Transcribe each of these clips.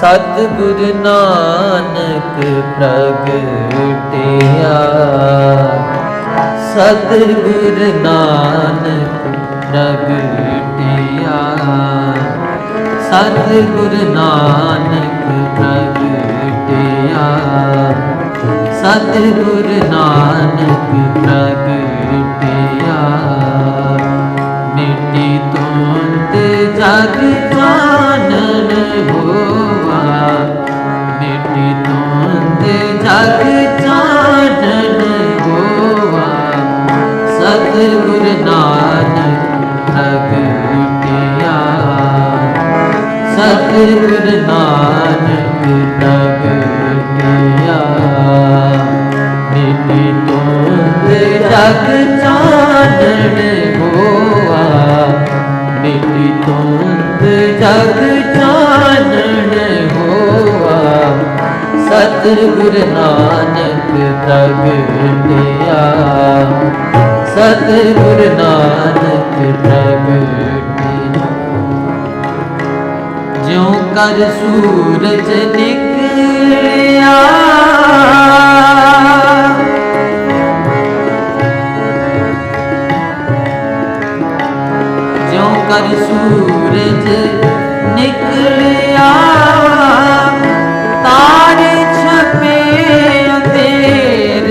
ਸਤਿਗੁਰ ਨਾਨਕ ਪ੍ਰਗਟਿਆ। ਸਤਿਗੁਰ ਨਾਨਕ ਪ੍ਰਗਟਿਆ। ਸਤਿਗੁਰ ਨਾਨਕ ਪ੍ਰਗਟਿਆ। ਸਤਿਗੁਰ ਨਾਨਕ ਪ੍ਰਗਟਿਆ। ਮਿੱਟੀ ਤੋਂ ਤੇ ਜਗ ਜਾਣਨ ਹੋਵਾ ਸਤਿਗੁਰ ਨਾਨਕ ਪ੍ਰਗਟਿਆ ਸਤਿਗੁਰ ਨਾਨਕ ਪ੍ਰਗਟਿਆ ਮਿੱਟੀ ਤੋਂ ਤੇ ਜਗ ਜਾਣਨ ਹੋਆ ਮਿੱਟੀ ਤੋਂ ਤੇ ਜਗ ਜਾਣਨ ਹੋਆ। ਸਤਿਗੁਰ ਨਾਨਕ ਪ੍ਰਗਟਿਆ ਸਤਿਗੁਰ ਨਾਨਕ ਪ੍ਰਗਟਿਆ ਜਿਉ ਕਰ ਸੂਰਜ ਨਿਕਲਿਆ। ਜਿਉ ਕਰ ਸੂਰਜ ਨਿਕਲਿਆ।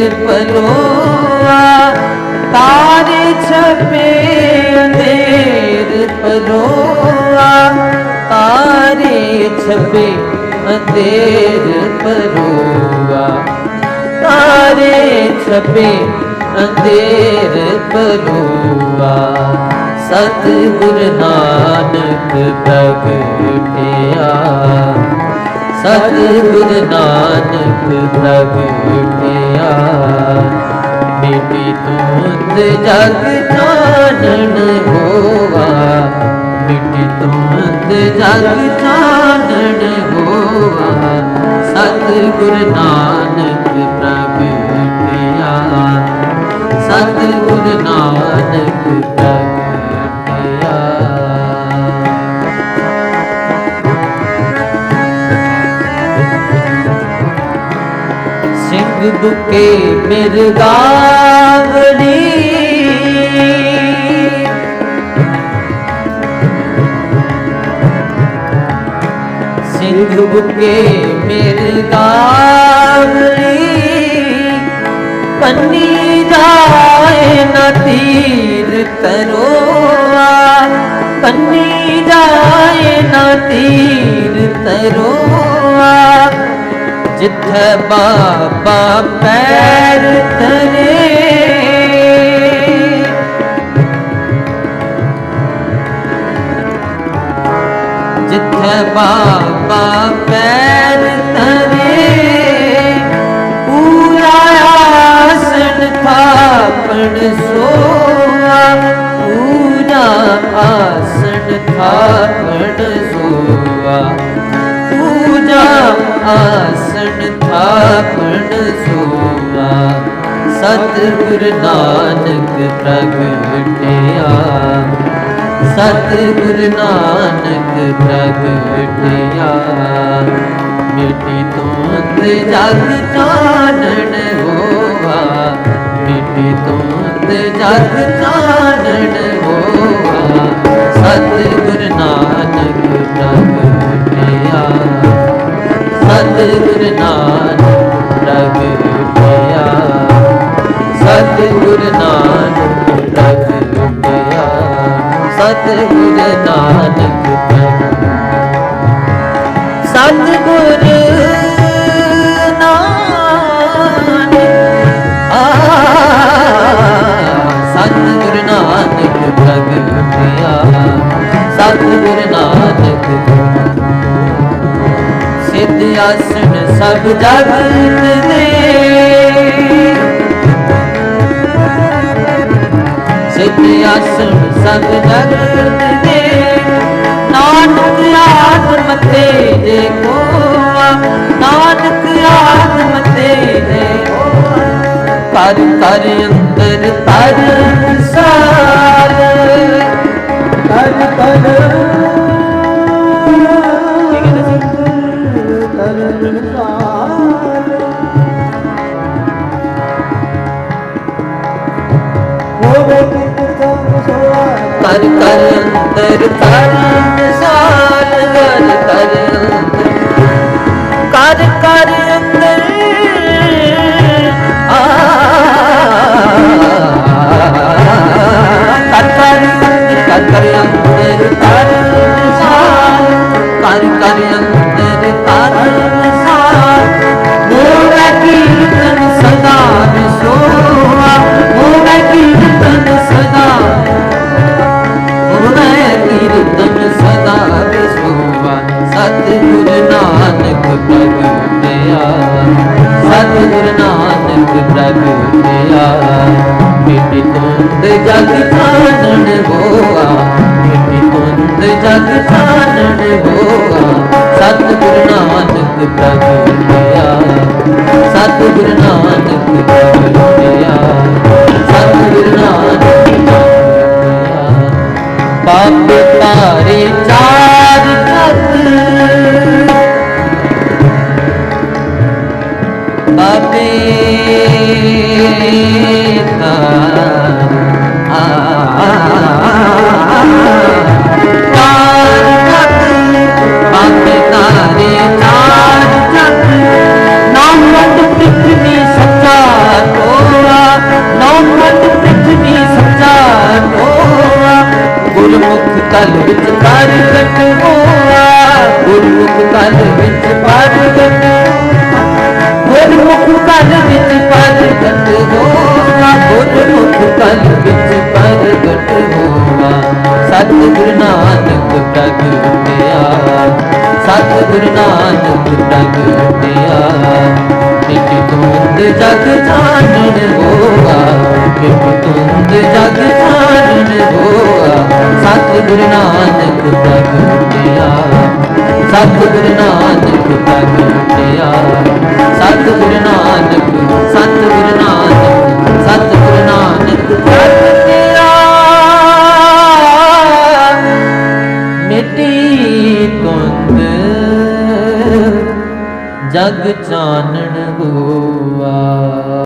ਪਰੋਆ, ਤਾਰੇ ਛਪੇ ਅੰਧੇਰ ਪਰੋਆ, ਤਾਰੇ ਛਪੇ ਅੰਧੇਰ ਪਰੋਆ, ਤਾਰੇ ਛਪੇ ਅੰਧੇਰ ਪਰੋਆ, ਸਤਿਗੁਰ ਨਾਨਕ ਪ੍ਰਗਟਿਆ ਸਤਿਗੁਰ ਨਾਨਕ ਪ੍ਰਗਟਿਆ ਮਿੱਟੀ ਤੋਂ ਜਗ ਜਾਣਨ ਹੋਵਾ ਮਿੱਟੀ ਤੋਂ ਜਗ ਜਾਣਨ ਹੋਵਾ, ਸਤਿਗੁਰ ਨਾਨਕ ਪ੍ਰਗਟਿਆ ਸਤਿਗੁਰ ਨਾਨਕ ਪ੍ਰਗਟਿਆ ਸਿੰਘ ਬੁਕੇ ਮਿਰਗਾਵੜੀ ਸਿੰਘ ਬੁਕੇ ਮਿਰਗਾਵੜੀ ਪੰਨੀ ਜਾਏ ਨਾ ਤੀਰ ਤਰੋਆ ਪੰਨੀ ਜਾਏ ਨਾ ਤੀਰ ਤਰੋਆ ਜਿੱਥੇ ਬਾਬਾ ਪੈਰ ਧਰੇ। ਜਿੱਥੇ ਬਾਬਾ ਪੈਰ ਧਰੇ, ਪੂਰਾ ਆਸਣ ਥਾਪਣ ਸੋਆ। ਪੂਰਾ ਆਸਣ ਥਾਪਣ ਸੋਆ। ਪੂਜਾ ਆਸ ਥਾਪਣ ਸੋਆ। ਸਤਿਗੁਰ ਨਾਨਕ ਪ੍ਰਗਟਿਆ। ਸਤਿਗੁਰ ਨਾਨਕ ਪ੍ਰਗਟਿਆ। ਮਿੱਟੀ ਤੋਂ ਤੇ ਜਗ ਜਾਣਨ ਹੋਵਾ ਮਿੱਟੀ ਤੋਂ ਤੇ ਜਗ ਜਾਣਨ ਸਤਿਗੁਰ ਨਾਨਕ ਪ੍ਰਗਟਿਆ ਸਤਿਗੁਰ ਨਾਨਕ ਪ੍ਰਗਟਿਆ ਸਤਿਗੁਰ ਨਾਨਕ ਪ੍ਰਗਟਿਆ ਸਤਿਗੁਰ ਨਾਨਕ ਆ ਸਤਿਗੁਰ ਨਾਨਕ ਪ੍ਰਗਟਿਆ ਸਤਿਗੁਰ ਆਸਣ ਸਭ ਜਗਤ ਦੇ ਸਿੱਧ ਆਸਣ ਸਭ ਜਗਤ ਦੇ ਨਾਨਕ ਆਤਮ ਤੇ ਜੇ ਕੋਆ ਨਾਨਕ ਆਤਮ ਤੇ ਜੇ ਕਰ ਕਰ करता ਸਤਿਗੁਰ ਨਾਨਕ ਪ੍ਰਗਟਿਆ ਮਿੱਟੀ ਤੁੰਦ ਜਗ ਚਾਨਣ ਹੋਆ। ਮਿੱਟੀ ਤੁੰਦ ਜਗ ਚਾਨਣ ਹੋਆ। ਸਤਿਗੁਰ ਨਾਨਕ ਪ੍ਰਗਟਿਆ ਸਤਿਗੁਰ ਨਾਨਕ ਪ੍ਰਗਟਿਆ ਸਤਿਗੁਰ ਨਾਨਕ ਗੁਰਮੁਖ ਕਲ ਵਿੱਚ ਪ੍ਰਗਟ ਹੋਆ ਗੁਰਮੁਖ ਕਲ ਵਿੱਚ ਪ੍ਰਗਟ ਗੁਰਮੁਖ ਕਲ ਵਿੱਚ ਪ੍ਰਗਟ ਹੋਆ ਗੁਰਮੁਖ ਕਲ ਵਿੱਚ ਪ੍ਰਗਟ ਹੋਆ ਸਤਿਗੁਰ ਨਾਨਕ ਪ੍ਰਗਟਿਆ ਸਤਿਗੁਰ ਨਾਨਕ ਪ੍ਰਗਟਿਆ ਇੱਕ ਤੁੰਦ ਜਗ ਜਾਣਨ ਹੋਆ। ਸਤਿਗੁਰ ਨਾਨਕ ਪ੍ਰਗਟਿਆ ਸਤਿਗੁਰ ਨਾਨਕ ਪ੍ਰਗਟਿਆ ਸਤਿਗੁਰ ਨਾਨਕ ਸਤਿਗੁਰ ਨਾਨਕ